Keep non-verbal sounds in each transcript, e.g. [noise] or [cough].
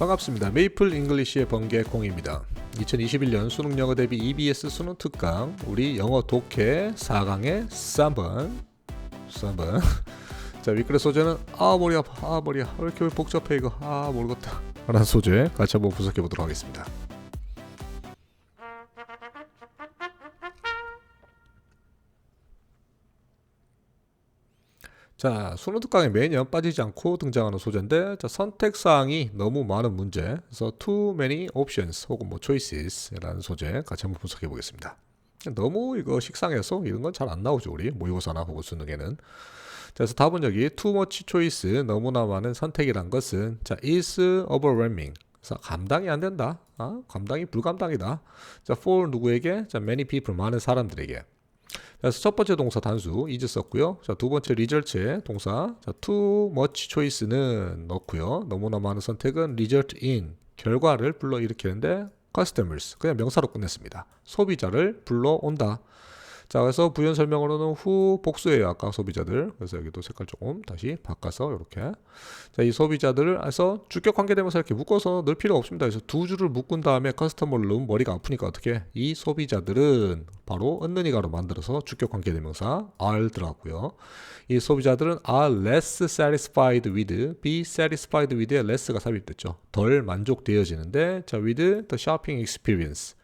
반갑습니다. 메이플 잉글리시의 번개콩입니다. 2021년 수능 영어 대비 EBS 수능 특강 우리 영어 독해 4강의 3번 3번 자 위클의 소재는 아 머리 아파 아 머리야 왜 이렇게 복잡해 이거 아 모르겠다 라는 소재 같이 한번 분석해 보도록 하겠습니다. 자, 수능 특강에 매년 빠지지 않고 등장하는 소재인데 자, 선택 사항이 너무 많은 문제. 그래서 too many options 혹은 뭐 choices라는 소재 같이 한번 분석해 보겠습니다. 너무 이거 식상해서 이런 건 잘 안 나오죠, 우리 모의고사나 혹은 수능에는. 자, 그래서 답은 여기 too much choice 너무나 많은 선택이란 것은 자, is overwhelming. 그래서 감당이 안 된다. 아, 감당이 불감당이다. 자, for 누구에게? 자, many people 많은 사람들에게. 그래서 첫 번째 동사 단수 is 썼고요. 자, 두 번째 result의 동사 자, too much choice는 넣고요. 너무나 많은 선택은 result in 결과를 불러 일으키는데 customers 그냥 명사로 끝냈습니다. 소비자를 불러온다. 자, 그래서 부연 설명으로는 후 복수예요. 아까 소비자들. 그래서 여기도 색깔 조금 다시 바꿔서 이렇게. 자, 이 소비자들을 해서 주격 관계대명사 이렇게 묶어서 넣을 필요 없습니다. 그래서 두 줄을 묶은 다음에 커스터머를 넣으면 머리가 아프니까 어떻게? 이 소비자들은 바로 은는이가로 만들어서 주격 관계대명사 are 들어갔고요. 이 소비자들은 are less satisfied with, be satisfied with에 less가 삽입됐죠. 덜 만족되어지는데, 자, with the shopping experience.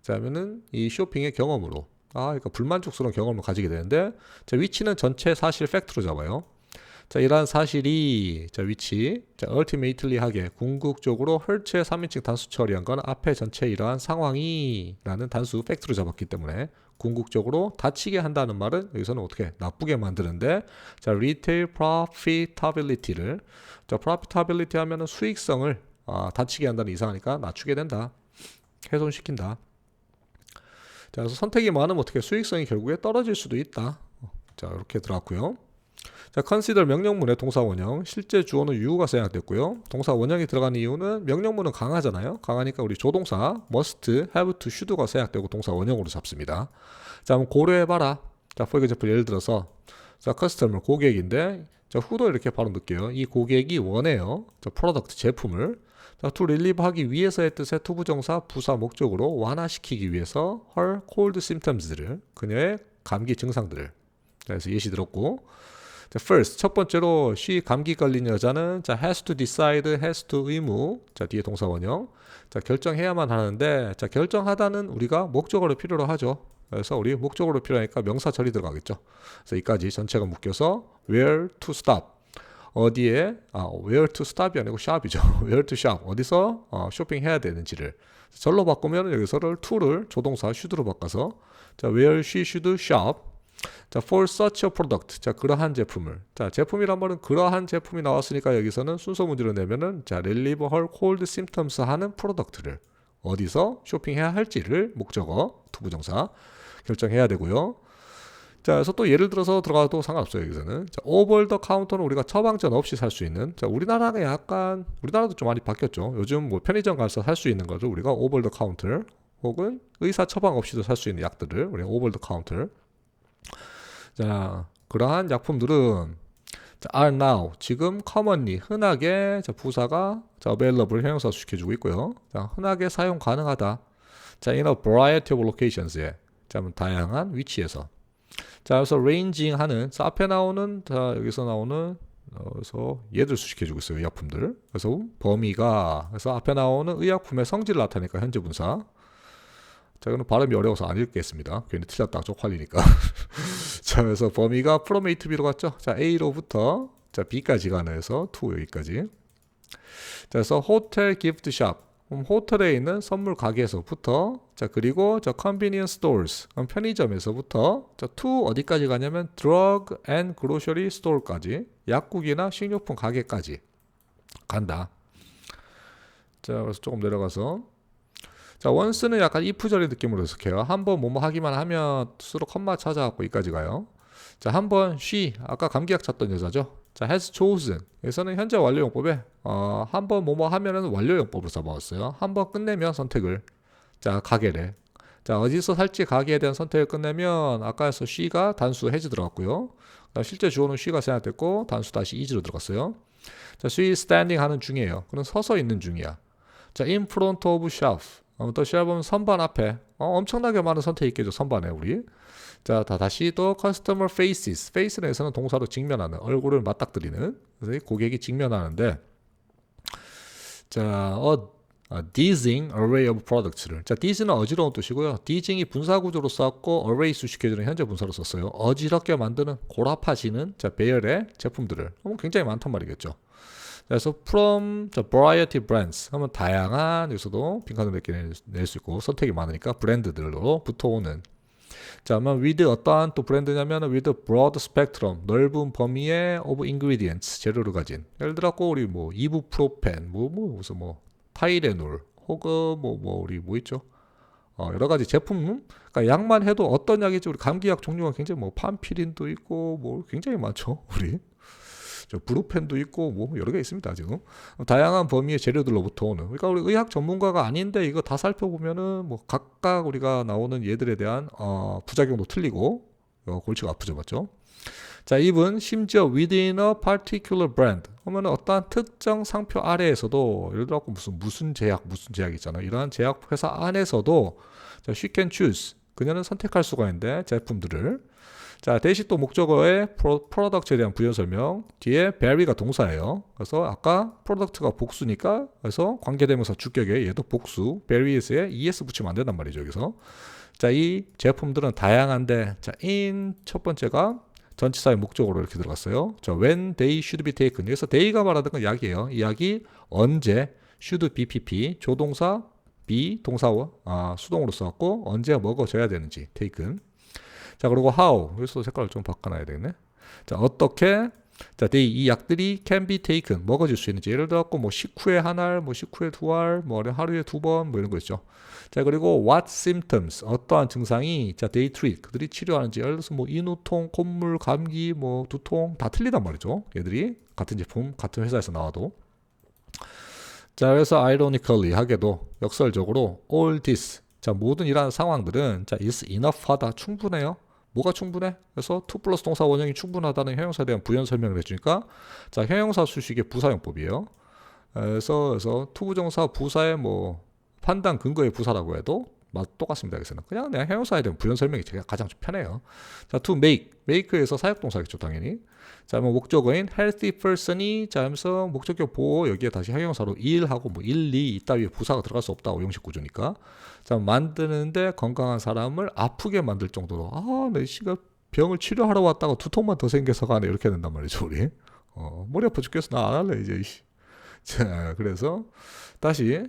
자, 하면은 이 쇼핑의 경험으로 아, 그러니까 불만족스러운 경험을 가지게 되는데 자, 위치는 전체 사실 팩트로 잡아요. 자, 이러한 사실이 자, 위치 자, ultimately하게 궁극적으로 헐츠의 3인칭 단수 처리한 건 앞에 전체 이러한 상황이라는 단수 팩트로 잡았기 때문에 궁극적으로 다치게 한다는 말은 여기서는 어떻게 나쁘게 만드는데 자, retail profitability를 자, profitability 하면은 수익성을 아, 다치게 한다는 이상하니까 낮추게 된다. 훼손시킨다. 자, 그래서 선택이 많으면 어떻게 수익성이 결국에 떨어질 수도 있다. 자, 이렇게 들어갔고요. 자, consider 명령문의 동사 원형, 실제 주어는 you가 생략됐고요. 동사 원형이 들어간 이유는 명령문은 강하잖아요. 강하니까 우리 조동사 must, have to, should가 생략되고 동사 원형으로 잡습니다. 자, 한번 고려해봐라. 자, for example 예를 들어서 자, customer 고객인데 자, who도 이렇게 바로 넣을게요. 이 고객이 원해요. 자, product 제품을 자, to relieve 하기 위해서의 뜻의 투부정사 부사 목적으로 완화시키기 위해서 her cold symptoms를 그녀의 감기 증상들을. 자, 그래서 예시 들었고. 자, first 첫 번째로 she 감기 걸린 여자는 자 has to decide has to 의무. 자 뒤에 동사 원형. 자 결정해야만 하는데 자 결정하다는 우리가 목적어를 필요로 하죠. 그래서 우리 목적어로 필요하니까 명사 처리 들어가겠죠. 그래서 이까지 전체가 묶여서 where to stop 어디에 아 where to stop이 아니고 shop이죠. [laughs] where to shop. 어디서 어, 쇼핑해야 되는지를. 절로 바꾸면 여기서를 to를 조동사 should로 바꿔서 자 where she should shop. 자 for such a product. 자 그러한 제품을. 자 제품이란 말은 그러한 제품이 나왔으니까 여기서는 순서 문제로 내면은 자 relieve her cold symptoms 하는 프로덕트를 어디서 쇼핑해야 할지를 목적어 투부정사 결정해야 되고요. 자, 그래서 또 예를 들어서 들어가도 상관없어요, 여기서는. 자, 오버 더 카운터는 우리가 처방전 없이 살 수 있는. 자, 우리나라가 약간, 우리나라도 좀 많이 바뀌었죠. 요즘 뭐 편의점 가서 살 수 있는 거를 우리가 오버 더 카운터 혹은 의사 처방 없이도 살 수 있는 약들을 우리가 오버 더 카운터. 자, 그러한 약품들은 자, are now 지금 commonly 흔하게 자, 부사가 자, available 형용사 시켜주고 있고요. 자, 흔하게 사용 가능하다. 자, in a variety of locations에 자, 다양한 위치에서 자, 그래서 ranging 하는, 자, 앞에 나오는, 자, 여기서 나오는, 어, 그래서 얘들 수식해주고 있어요. 의약품들. 그래서 범위가, 그래서 앞에 나오는 의약품의 성질을 나타내니까 현재 분사. 자, 이거는 발음이 어려워서 안 읽겠습니다. 괜히 틀렸다 쪽팔리니까. [laughs] 자, 그래서 범위가 from A to B로 갔죠. 자, A로부터, 자, B까지 가는 해서 to 여기까지. 자, 그래서 호텔 기프트 샵. 호텔에 있는 선물 가게에서부터 자 그리고 저 convenience stores 편의점에서부터 자 to 어디까지 가냐면 drug and grocery store까지 약국이나 식료품 가게까지 간다. 자 그래서 조금 내려가서 자 once는 약간 if절의 느낌으로 해석해요. 한번 뭐뭐 하기만 하면 수로 컴마 찾아갖고 여기까지 가요. 자 한번 she 아까 감기약 찾던 여자죠. 자, has chosen. 여기서는 현재 완료용법에 어, 한번 뭐뭐 하면은 완료용법으로 써먹었어요. 한번 끝내면 선택을 자 가게래. 자 어디서 살지 가게에 대한 선택을 끝내면 아까에서 she가 단수 해지 들어갔고요. 실제 주어는 she가 생략됐고 단수 다시 is로 들어갔어요. 자, she standing 하는 중이에요. 그럼 서서 있는 중이야. 자, in front of shelf. 어, 또 쉘프는 선반 앞에 어, 엄청나게 많은 선택이 있겠죠. 선반에 우리. 자, 다 다시 또 customer faces. face에서는 동사로 직면하는 얼굴을 맞닥뜨리는 그래서 이 고객이 직면하는데 자, 어 아, dizzying array of products를 자, dizzy는 어지러운 뜻이고요. dizzying이 분사 구조로 썼고 array 수식해주는 현재 분사로 썼어요. 어지럽게 만드는 고라파지는 자, 배열의 제품들을 어, 굉장히 많단 말이겠죠. 그래서 from the variety brands 하면 다양한 여기서도 빈칸을 몇 개 낼 수 있고 선택이 많으니까 브랜드들로 붙어오는. 자, 그러면 with 어떠한 또 브랜드냐면 with broad spectrum 넓은 범위의 of ingredients 재료를 가진. 예를 들어 우리 뭐 이부프로펜 뭐뭐 무슨 뭐 타이레놀 혹은 뭐뭐 우리 뭐 있죠? 어, 여러 가지 제품. 그러니까 약만 해도 어떤 약이지 우리 감기약 종류가 굉장히 뭐 판피린도 있고 뭐 굉장히 많죠 우리 저 브루펜도 있고 뭐 여러 개 있습니다 지금. 다양한 범위의 재료들로부터 오는. 그러니까 우리 의학 전문가가 아닌데 이거 다 살펴보면은 뭐 각각 우리가 나오는 얘들에 대한 어, 부작용도 틀리고 어, 골치가 아프죠 맞죠? 자, even 심지어 within a particular brand. 하면 어떠한 특정 상표 아래에서도 예를 들어 무슨 무슨 제약 무슨 제약 있잖아요. 이러한 제약 회사 안에서도 자, she can choose. 그녀는 선택할 수가 있는데 제품들을 자, 대시 또 목적어의 프로덕트에 대한 부연 설명 뒤에 very가 동사예요. 그래서 아까 프로덕트가 복수니까 그래서 관계대명사 주격에 얘도 복수 varyes에 es 붙이면 안 된단 말이죠. 여기서 자, 이 제품들은 다양한데 자, in 첫 번째가 전치사의 목적으로 이렇게 들어갔어요. 자, when they should be taken. 여기서 they가 말하는 건 약이에요. 이 약이 언제 should be pp 조동사 be 동사와 아, 수동으로 써갖고 언제 먹어져야 되는지 taken. 자 그리고 how. 여기서 색깔을 좀 바꿔놔야 되겠네. 자 어떻게? 자 they 이 약들이 can be taken. 먹어질 수 있는지. 예를 들어갖고 뭐 식후에 한 알, 뭐 식후에 두 알, 뭐 하루에 두 번 뭐 이런 거 있죠. 자 그리고 what symptoms. 어떠한 증상이 자 they treat. 그들이 치료하는지. 예를 들어서 뭐 인후통, 콧물, 감기, 뭐 두통 다 틀리단 말이죠. 얘들이 같은 제품 같은 회사에서 나와도. 자 그래서 ironically 하게도 역설적으로 all this. 자 모든 이러한 상황들은 자 is enough하다. 충분해요. 뭐가 충분해? 그래서 to 플러스 동사 원형이 충분하다는 형용사에 대한 부연 설명을 해주니까 자 형용사 수식의 부사용법이에요. 그래서 그래서 투부정사 부사의 뭐 판단 근거의 부사라고 해도 맛 똑같습니다. 여기서는 그냥 그냥 형용사에 대한 부연 설명이 제가 가장 좀 편해요. 자, to make, make에서 사역동사겠죠, 당연히. 자, 뭐 목적어인 healthy person이 자, 하면서 목적어 보호 여기에 다시 형용사로 일하고 뭐 일리 이따위에 부사가 들어갈 수 없다. 오형식 구조니까. 자, 만드는데 건강한 사람을 아프게 만들 정도로 아, 내 씨가 병을 치료하러 왔다가 두통만 더 생겨서 가네 이렇게 된단 말이죠, 우리. 어, 머리 아파 죽겠어. 나 안 할래 이제. 자, 그래서 다시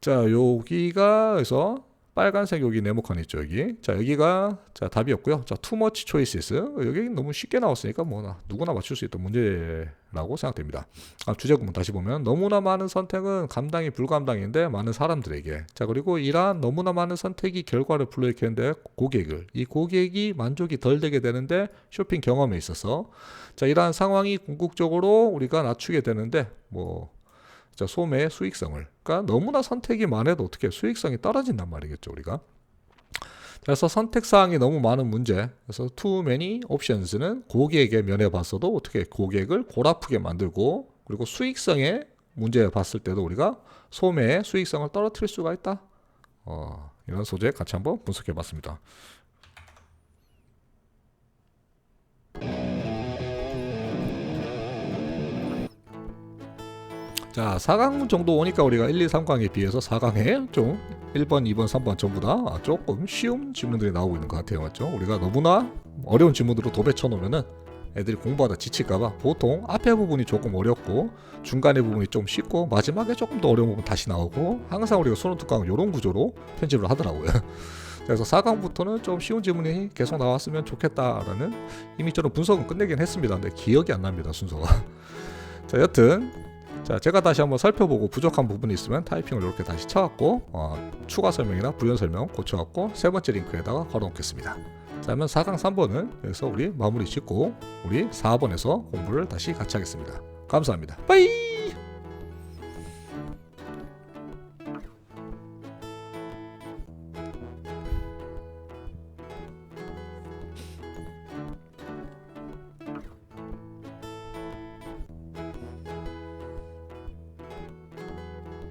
자, 여기가 그래서 빨간색 여기 네모칸 있죠, 여기. 자, 여기가 자, 답이었고요. 자, much choices. 여기 너무 쉽게 나왔으니까 뭐 누구나 맞출 수 있던 문제라고 생각됩니다. 아, 주제 구문 다시 보면 너무나 많은 선택은 감당이 불감당인데 많은 사람들에게. 자, 그리고 이러한 너무나 많은 선택이 결과를 불러일으키는데 고객을 이 고객이 만족이 덜 되게 되는데 쇼핑 경험에 있어서 자, 이러한 상황이 궁극적으로 우리가 낮추게 되는데 뭐 자, 소매의 수익성을. 그러니까 너무나 선택이 많아도 어떻게 수익성이 떨어진단 말이겠죠, 우리가. 그래서 선택 사항이 너무 많은 문제. 그래서 too many options는 고객의 면에 봤어도 어떻게 고객을 골아프게 만들고 그리고 수익성의 문제에 봤을 때도 우리가 소매의 수익성을 떨어뜨릴 수가 있다. 어, 이런 소재 같이 한번 분석해 봤습니다. 자, 4강 정도 오니까 우리가 1, 2, 3강에 비해서 4강에 좀 1번, 2번, 3번 전부 다 조금 쉬운 질문들이 나오고 있는 것 같아요. 맞죠? 우리가 너무나 어려운 질문으로 도배 쳐 놓으면은 애들이 공부하다 지칠까봐 보통 앞에 부분이 조금 어렵고 중간에 부분이 좀 쉽고 마지막에 조금 더 어려운 부분 다시 나오고 항상 우리가 수능 특강 이런 구조로 편집을 하더라고요. [laughs] 그래서 4강부터는 좀 쉬운 질문이 계속 나왔으면 좋겠다라는 이미 저는 분석은 끝내긴 했습니다. 근데 기억이 안 납니다 순서가. [laughs] 자 여튼 자, 제가 다시 한번 살펴보고 부족한 부분이 있으면 타이핑을 이렇게 다시 쳐갖고 어, 추가 설명이나 부연 설명 고쳐갖고 세 번째 링크에다가 걸어놓겠습니다. 자, 그러면 4강 3번은 여기서 우리 마무리 짓고 우리 4번에서 공부를 다시 같이 하겠습니다. 감사합니다. 빠이!